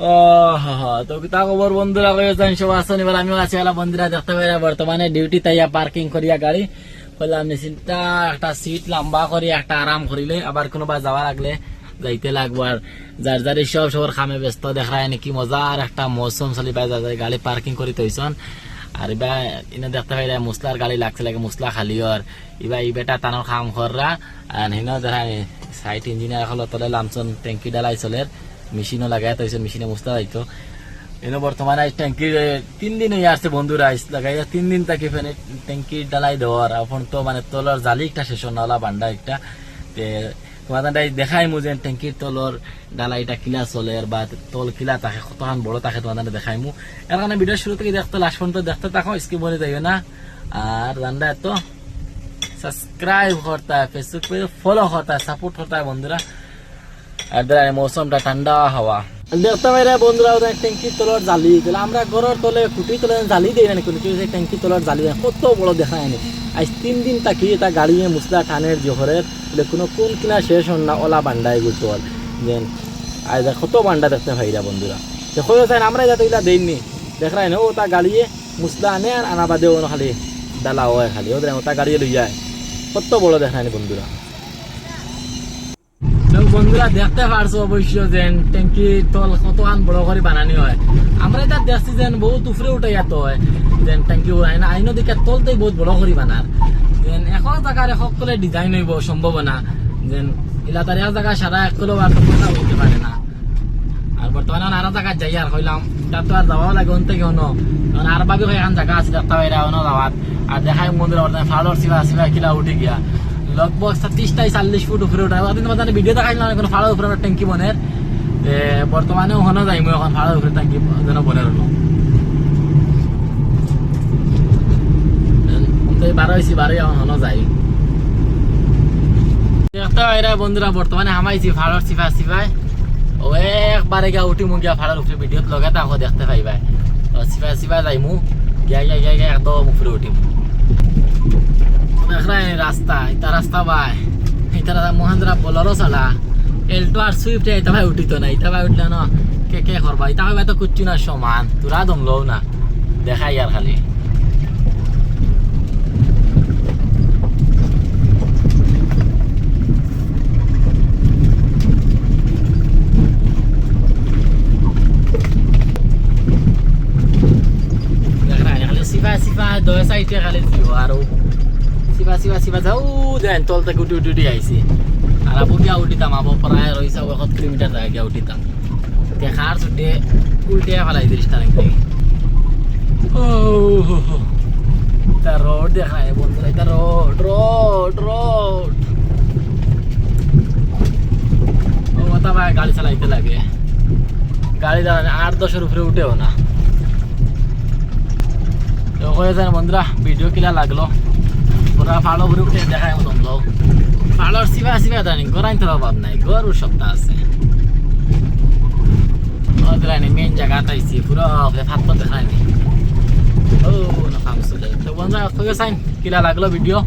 হা, তো খবর বন্ধুরা কয়ে যান সব আসন এবার আমিও আছি এলা বন্ধুরা দেখতে পাই বর্তমানে ডিউটি তাইয়া পার্কিং করিয়া গাড়ি। বললাম মেশিনটা একটা সিট লম্বা করি একটা আরাম করিলে আবার কোনোবা যাওয়ার আগলে যাইতে লাগবো। আর যার যার সব সবার খামে ব্যস্ত দেখায় নাকি মজার একটা মৌসুম চলি পাই যার গাড়ি পার্কিং করি তৈছন। আর এবার ইনে দেখতে পাই মুসলার গাড়ি লাগছে লাগে মুসলা খালি আর এবার এই বেটা টানোর খাম খররা আর হিন দেখা সাইট ইঞ্জিনিয়ার হলো তলে লামচন ট্যাঙ্কি ডালাই চলের মেশিনও লাগাই তৈছে মেশিনে মুসলা যাইতো এনে বর্তমানে আজ ট্যাঙ্কির তিন দিন হয়ে আসছে বন্ধুরা লাগাই তিন দিন তাকে ফেনে ট্যাঙ্কি ডালাই দেওয়ার। এখন তো মানে তলর জালি একটা শেষ নলা, বান্ডা একটা। তে দেখাই মু যে ট্যাঙ্কির তলর ডালাইটা কিলা চলে বা তল কিলা তাকে কতখান বড় তাকে তোমাদের দেখাই মু। এর কারণে ভিডিও শুরু থেকে দেখতে লাস্ট পর্যন্ত দেখতে থাকো স্কিপ বলে যাইবে না। আর জানডা তো সাবস্ক্রাইব করতা ফেসবুক পেজ ফলো করতা সাপোর্ট করতা বন্ধুরা। আর দেখ মৌসুমটা ঠান্ডা হাওয়া। দেখতে পাইরা বন্ধুরা, ওদের ট্যাঙ্কি তলার জালি দিলে, আমরা ঘরের তলে খুঁটি তলে জালি দিই না কোনো কেউ ট্যাঙ্কি তলার জালি দেয় কত বড় দেখায় নি। আজ তিন দিন তাকি এটা গাড়ি মুসলা টানের জোহরের কোনো কোন কিনা শেষ হন না, ওলা বান্ডায় গুতো যেন, আজ দেখ, কত বান্ডা দেখতে পাইরা বন্ধুরা। দেখো চাই আমরা যাতে এগুলা দেইনি। দেখাই না, ও তা গাড়িয়ে মুসলা আনে আর আনা বাদে ও খালি ডালা হয় খালি, ওদের ওটা গাড়িয়ে লই যায় কত বড় দেখায় নি বন্ধুরা। তো বন্ধুরা দেখতে পারছ অবশ্য যে ট্যাঙ্কি তল কতখান বড় করে বানানি হয়। আমরা এটা দেখছি যেন বহুত উপরে উঠে যেত হয়। যেন ট্যাঙ্কি আইন দিকে তলতেই বহুত বড় করে বানার। যেন এখন জায়গার তলে ডিজাইন হইব সম্ভাবনা যেন ইলা তার এক জায়গা সারা এক কিলো আর কথা বলতে পারে না। আর বর্তমানে আরও জায়গা যাই আর কইলাম এটা তো আর যাওয়াও লাগে অন থেকে হনো কারণ আর ভাবি এখন জায়গা আছে দেখতে পাইরা হনো যাওয়ার আর দেখাই মন্দির বর্তমানে ফালোর সিবা সিবা কিলা উঠে গিয়া। লগভগ তিরিশটাই চাল্লিশ ফুট উপরে উঠে ওদিন মানে ভিডিও দেখাইলাম কোনো ফাড়ার উপরে একটা ট্যাঙ্কি বনের এ, বর্তমানে হনো যাই মই এখন ফাড়ার উপরে ট্যাঙ্কি যেন বনের হলো এই বারো হয়েছি বারোই এখন যাই দেখতে বন্ধুরা বর্তমানে হামাইছি ফাড়ার সিফা সিফাই একবারে গিয়া উঠি মু গিয়া ফাড়ার উপরে ভিডিওত লগে তাকো দেখতে পাইবাই। সিফা সিফা যাই মু গিয়া গিয়া গিয়া গিয়া একদম উপরে উঠিম। দেখলাই রাস্তা এটা রাস্তা ভাই এটা রাস্তা মহেন্দ্রা বলরো চালা। এলটো আর সুইফট এটা ভাই উঠিত না এটা ভাই উঠলে না, কে কে করবা এটা ভাই তো কুচ্ছু না সমান তোরা দম লও না, দেখাই আর খালি। খালি সিফা সিফা দয় সাইডে খালি দিব আর সিবা সিবা সিবা যাও দেন তল থেকে উঠি উঠি আইছি আর আবু গিয়া উঠিতাম আবু প্রায় রয়েছে এশ কিলোমিটার জায়গা গিয়া উঠিতাম দেখার ছুটে উল্টে ফেলাই দিলিস তার ও হো হো। তা রোড দেখায় বন্ধুরা এটা রোড রোড রোড ও মাথা ভাই গাড়ি চালাইতে লাগে গাড়ি দাঁড়ানে আট দশের উপরে উঠেও না তো হয়ে যায় বন্ধুরা ভিডিও কিলা লাগল পুরা ফালো ঘুরে উঠে দেখায় মতন লোক ফালোর সিবা সিবা জানি গরাইন তোর অভাব নাই, গরুর সপ্তাহ আছে। ওদ্রানি মেন জায়গা আইছি পুরো ফাত তো খাইনি। ও, না কাম তো বন্ধুরা কিলা লাগল ভিডিও